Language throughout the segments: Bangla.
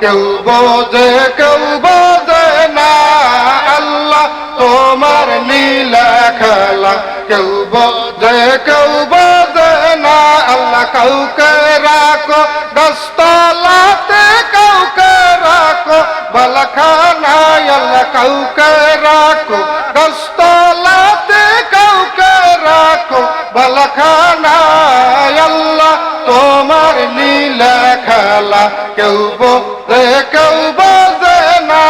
কেউ বোঝে কেউ বোঝে না আল্লাহ, তোমার নীলা খেলা। কেউ বোঝে কেউ বোঝে না আল্লাহ, কাউকে রাখো, দশতলাতে কাউকে রাখো, বালাখানায় আল্লাহ, কাউকে রাখো, দশতলাতে কাউকে রাখো, বালাখানায় আল্লাহ, তোমার নীলা খেলা। কেউ কেউ বোঝে না,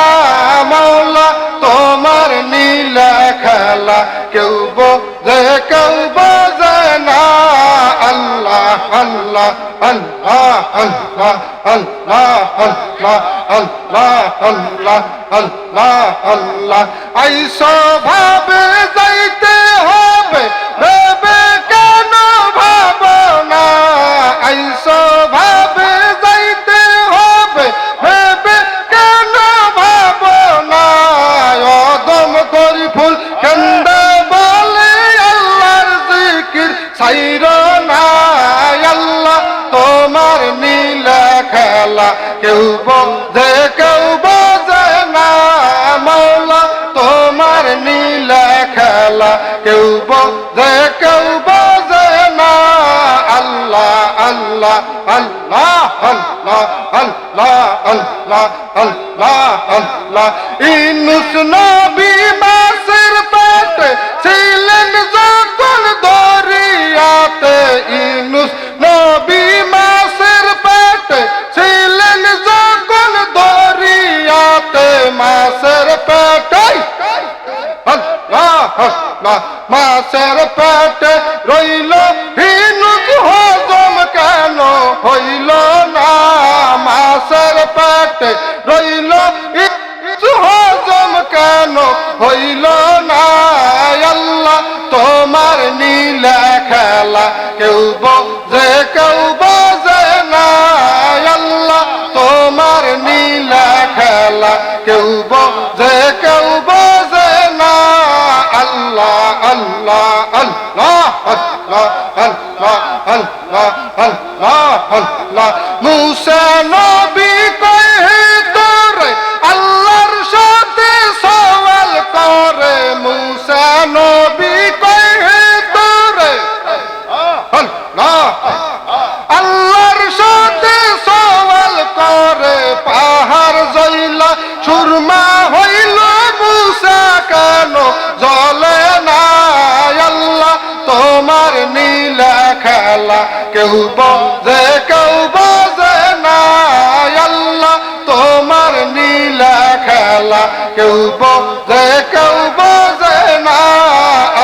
মাওলা, তোমার নীলা খেলা। কেউ বোঝে কেউ বোঝে না, আল্লাহ আল্লাহ আল্লাহ আল্লাহ আল্লাহ আল্লাহ আল্লাহ আল্লাহ আল্লাহ আল্লাহ। আইসো ভাবে কেউ বোঝে কেউ বোঝে না মাওলা তোমার নীলা খেলা। কেউ বোঝে কেউ বোঝে না আল্লাহ আল্লাহ আল্লাহ আল্লাহ আল্লাহ আল্লাহ আল্লাহ আল্লাহ। ইনুস নবী মাসের পেটে রইল হিনুক হজম কেন? হইল না মাসের পেটে রইল মুসা নবী কহে তোরে আল্লাহর সাথে সওয়াল করে মুসা নবী। কেউ বোঝে কেউ বোঝে না, আল্লাহ তোমার নীলা খেলা। কেউ বোঝে কেউ বোঝে না,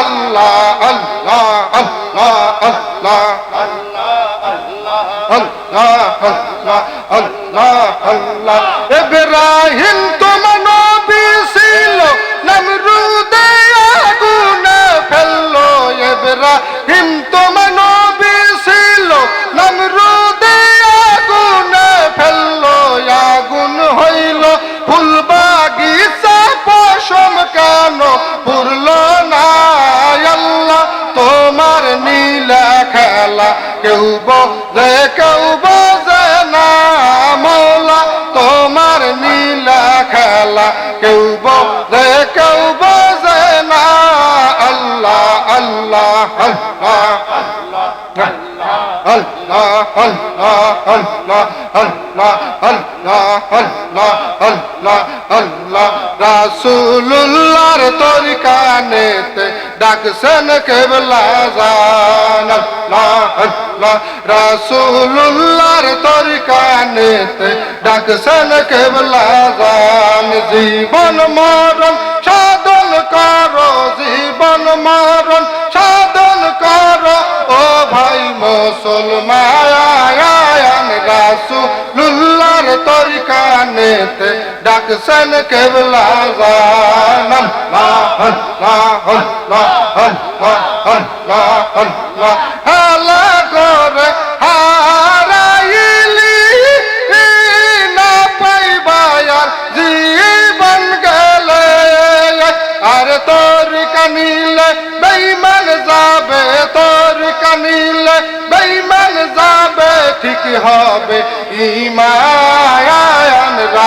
আল্লাহ আল্লাহ আল্লাহ আল্লাহ আল্লাহ আল্লাহ আল্লাহ আল্লাহ ইব্রাহিম পশম কেন পুরল না? আল্লাহ, তোমার নীলা খেলা। কেউ বোঝে কেউ বোঝে না মৌলা তোমার নীলা খেলা। কেউ বোঝে কেউ বোঝে না, আল্লাহ আল্লাহ আল্লাহ আল্লাহ। রাসুল্লাহর তরিকা নেতে ডাকছেন কেবলা জান। রাসুল্লাহর তরিকা নেতে ডাকছেন কেবলা জান। জীবন মরণ তরিকানেতে ডাকছেন কেবলা জান আল্লাহ আল্লাহ আল্লাহ আল্লাহ আল্লাহ আল্লাহ হালা করে হারাইলি। না পাইবায়ার জীবন গেলে। আর তোর কানিলে বেইমান যাবে, তোর কানিলে বেইমান যাবে। ঠিক হবে ইমান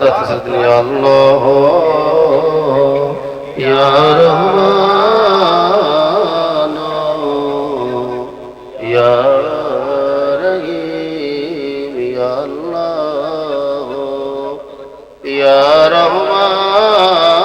আস্তাগফিরুক ইয়া আল্লাহ ইয়া রহমান ইয়া রহিম ইয়া আল্লাহ ইয়া রহমান